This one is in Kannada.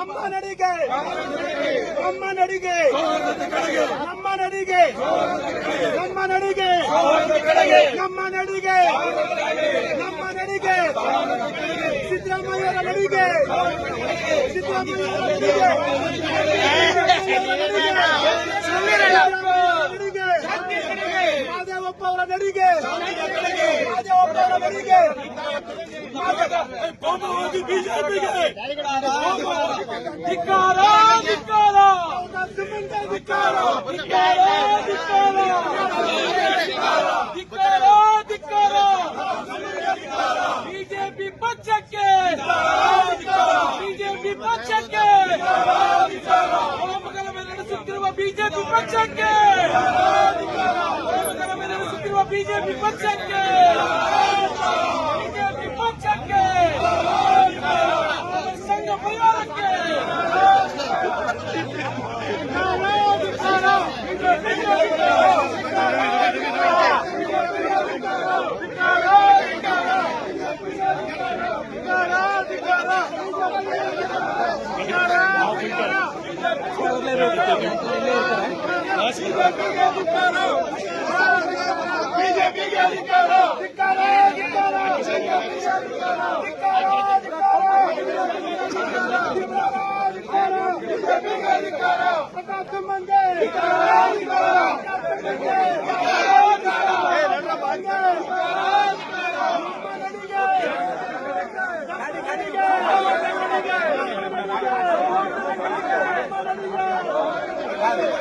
ನಮ್ಮ ನಡಿಗೆ. ನಮ್ಮ ನಡಿಗೆ. ನಮ್ಮ ನಡಿಗೆ. ನಮ್ಮ ನಡಿಗೆ. ನಮ್ಮ ನಡಿಗೆ. ನಮ್ಮ ನಡಿಗೆ. ಸಿದ್ದರಾಮಯ್ಯರ ನಡಿಗೆ. ಸಿದ್ದರಾಮಯ್ಯರ ನಡಿಗೆ. ಮಾದೇವಪ್ಪ ಅವರ ನಡಿಗೆ. ಮಾದೇವಪ್ಪ ಅವರ ನಡಿಗೆ. ಬಿಜೆಪಿಗೆ ಧಿಕ್ಕಾರ ಧಿಕ್ಕಾರ ಧಿಕ್ಕಾರ ಧಿಕ್ಕಾರ ಧಿಕ್ಕಾರ ಬಿಜೆಪಿ ಪಕ್ಷಕ್ಕೆ ಬಿಜೆಪಿ ಪಕ್ಷಕ್ಕೆ ಹೋಮಗಳ ಮೇಲೆ ನಡೆಸುತ್ತಿರುವ ಬಿಜೆಪಿ ಪಕ್ಷಕ್ಕೆ ಹೋಮಗಳ ಮೇಲೆ ನಡೆಸುತ್ತಿರುವ ಬಿಜೆಪಿ ಪಕ್ಷಕ್ಕೆ ಬಿಜೆಪಿಗೆ ಅಧಿಕಾರ Felicidades.